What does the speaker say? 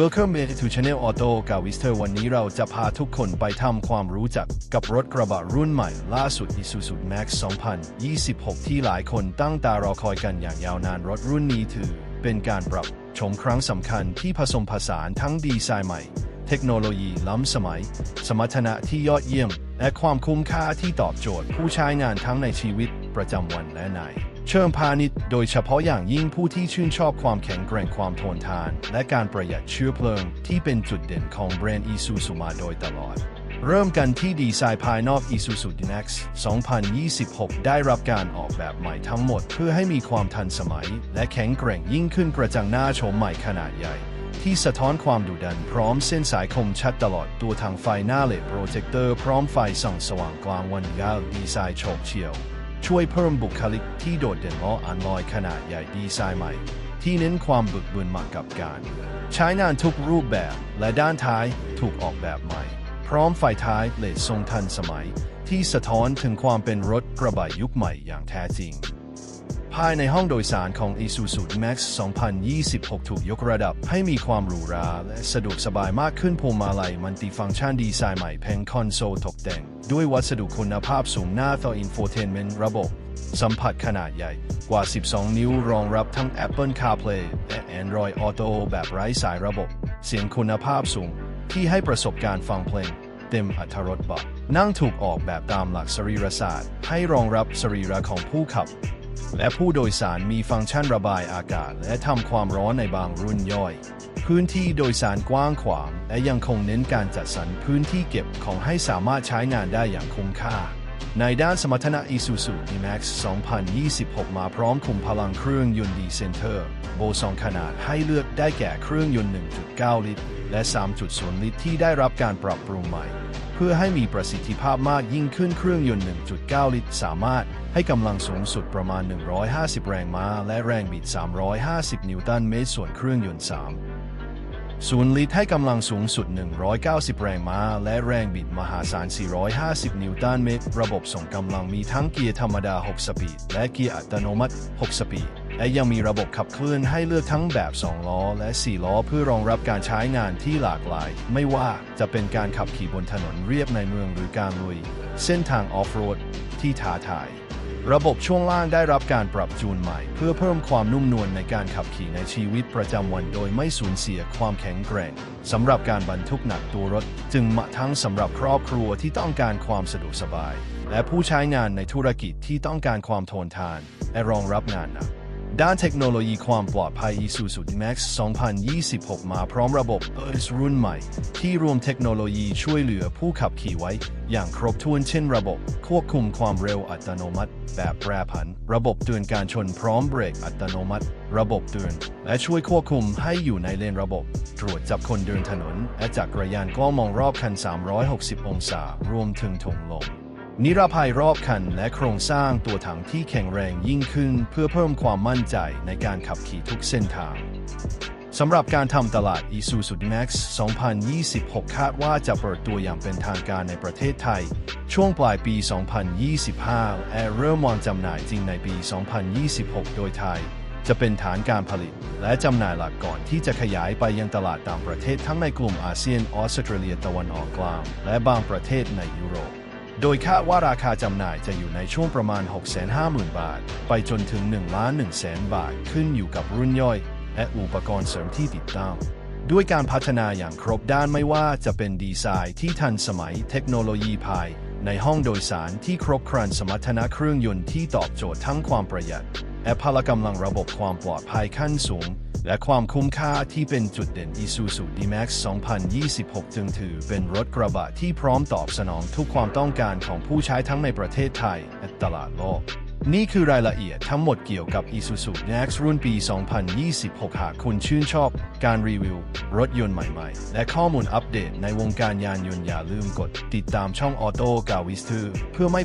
Welcome to Channel Auto กับวิสเตอร์วันนี้เราจะพาทุกคนไปทำความรู้จักกับรถกระบะรุ่นใหม่ล่าสุด Isuzu Max 2026 ที่หลายคนตั้งตารอคอยกันอย่างยาวนานรถรุ่นนี้ถือ เป็นการปรับโฉมครั้งสำคัญที่ผสมผสานทั้งดีไซน์ใหม่ เทคโนโลยีล้ำสมัย สมรรถนะที่ยอดเยี่ยม และความคุ้มค่าที่ตอบโจทย์ ผู้ใช้งานทั้งในชีวิตประจำวันและในเชิงพาณิชย์โดยเฉพาะอย่างยิ่งผู้ที่ชื่นชอบความแข็งแกร่งความทนทาน และการประหยัดเชื้อเพลิง ที่เป็นจุดเด่นของแบรนด์ Isuzu มาโดยตลอด เริ่มกันที่ดีไซน์ภายนอก Isuzu D-Max 2026 ได้รับการออกแบบใหม่ทั้งหมด เพื่อให้มีความทันสมัย และแข็งแกร่งยิ่งขึ้นกระจังหน้าโฉมใหม่ขนาดใหญ่ ที่สะท้อนความดุดันพร้อมเส้นสายคมชัดตลอดตัวทางไฟหน้าเลดโปรเจคเตอร์พร้อมไฟส่องสว่างกลางวันยาวดีไซน์โฉบเฉี่ยว ช่วยเพิ่มบุคลิกที่โดดเด่นล้ออันลอยขนาดใหญ่ดีไซน์ใหม่ ที่เน้นความบึกบึนมากับการ ใช้งานทุกรูปแบบและด้านท้ายถูกออกแบบใหม่ พร้อมไฟท้ายเลดทรงทันสมัย ที่สะท้อนถึงความเป็นรถกระบะยุคใหม่อย่างแท้จริง ภายในห้องโดยสารของ Isuzu Max 2026 ถูกยกระดับให้มีความหรูหราและสะดวกสบายมากขึ้นพวงมาลัยมันติฟังก์ชันดีไซน์ใหม่เพนคอนโซลตกแต่ง ด้วยวัสดุคุณภาพสูงหน้าต่อ Infotainment ระบบ สัมผัสขนาดใหญ่กว่า 12 นิ้วรองรับทั้ง Apple CarPlay และ Android Auto แบบไร้สายระบบ เสียงคุณภาพสูงที่ให้ประสบการณ์ฟังเพลงเต็มอัตรรสบาะนั่งถูกออกแบบตามหลักสรีรศาสตร์ ให้รองรับสรีระของผู้ขับ และผู้โดยสารมีฟังก์ชันระบายอากาศ และทำความร้อนในบางรุ่นย่อย พื้นที่โดยสารกว้างขวาง และยังคงเน้นการจัดสรรพื้นที่เก็บของให้สามารถใช้งานได้อย่างคุ้มค่า ในด้านสมรรถนะ Isuzu D-Max 2026 มาพร้อมคุมพลังเครื่องยนต์ดีเซนเตอร์โบสองขนาดให้เลือกได้แก่เครื่องยนต์ 1.9 ลิตร และ 3.0 ลิตรที่ได้รับการปรับปรุงใหม่ พื่อให้มีประสิทธิภาพมากยิ่งขึ้นเครื่องยนต์ 1.9 ลิตร สามารถให้กำลังสูงสุดประมาณ 150 แรงม้า และแรงบิด 350 นิวตันเมตร ส่วนเครื่องยนต์ 3 ศูนย์ลิตรให้กำลังสูงสุด 190 แรงม้า และแรงบิดมหาศาล 450 นิวตันเมตร ระบบส่งกำลังมีทั้งเกียร์ธรรมดา 6 สปีด และเกียร์อัตโนมัติ 6 สปีด และยังมีระบบขับเคลื่อนให้เลือกทั้งแบบ 2 ล้อ และ 4 ล้อ เพื่อรองรับการใช้งานที่หลากหลาย ไม่ว่าจะเป็นการขับขี่บนถนนเรียบในเมืองหรือการลุย เส้นทางออฟโรดที่ท้าทาย ระบบช่วงล่างได้รับการปรับจูนใหม่ เพื่อเพิ่มความนุ่มนวลในการขับขี่ในชีวิตประจำวัน โดยไม่สูญเสียความแข็งแกร่งสำหรับการบรรทุกหนักตัวรถ จึงเหมาะทั้งสำหรับครอบครัวที่ต้องการความสะดวกสบาย และผู้ใช้งานในธุรกิจที่ต้องการความทนทาน และรองรับงานหนัก ด้านเทคโนโลยีความปลอดภัย Isuzu Max 2026 มาพร้อมระบบ ERS รุ่นใหม่ ที่รวมเทคโนโลยีช่วยเหลือผู้ขับขี่ไว้ อย่างครบถ้วนเช่นระบบ ควบคุมความเร็วอัตโนมัติ แบบแปรผัน ระบบเตือนการชนพร้อมเบรกอัตโนมัติ ระบบเตือน และช่วยควบคุมให้อยู่ในเลนระบบ ตรวจจับคนเดินถนน และจักรยานกล้องมองรอบคัน 360 องศา รวมถึงถุงลม นิรภัยรอบคันและโครงสร้างตัวถังที่แข็งแรงยิ่งขึ้นเพื่อเพิ่มความมั่นใจในการขับขี่ทุกเส้นทางสำหรับการทำตลาด Isuzu D-Max 2026 คาดว่าจะเปิดตัวอย่างเป็นทางการในประเทศไทย ช่วงปลายปี 2025 และเริ่มวางจำหน่ายจริงในปี 2026 โดยไทย จะเป็นฐานการผลิต และจำหน่ายหลักก่อนที่จะขยายไปยังตลาดต่างประเทศทั้งในกลุ่มอาเซียนออสเตรเลียตะวันออกกลาง และบางประเทศในยุโรป โดยคาดว่าราคาจำหน่ายจะอยู่ในช่วงประมาณ 650,000 บาท ไปจนถึง 1 ล้าน1แสนบาทขึ้นอยู่กับรุ่นย่อย และอุปกรณ์เสริมที่ติดตั้งด้วยการพัฒนาอย่างครบด้านไม่ว่าจะเป็นดีไซน์ที่ทันสมัยเทคโนโลยีภาย ในห้องโดยสารที่ครบครันสมรรถนะเครื่องยนต์ที่ตอบโจทย์ทั้งความประหยัด และพละกำลังระบบความปลอดภัยขั้นสูง และความคุ้มค่าที่เป็นจุดเด่น Isuzu D-Max 2026 จึงถือเป็นรถกระบะที่พร้อมตอบสนองทุกความต้องการของผู้ใช้ทั้งในประเทศไทยและตลาดโลก นี่คือรายละเอียดทั้งหมดเกี่ยวกับ Isuzu Max รุ่นปี 2026 หากคุณชื่นชอบ การรีวิว รถยนต์ใหม่ๆ และข้อมูลอัปเดตในวงการยานยนต์อย่าลืมกด ติดตามช่อง Auto กาวิสเพื่อไม่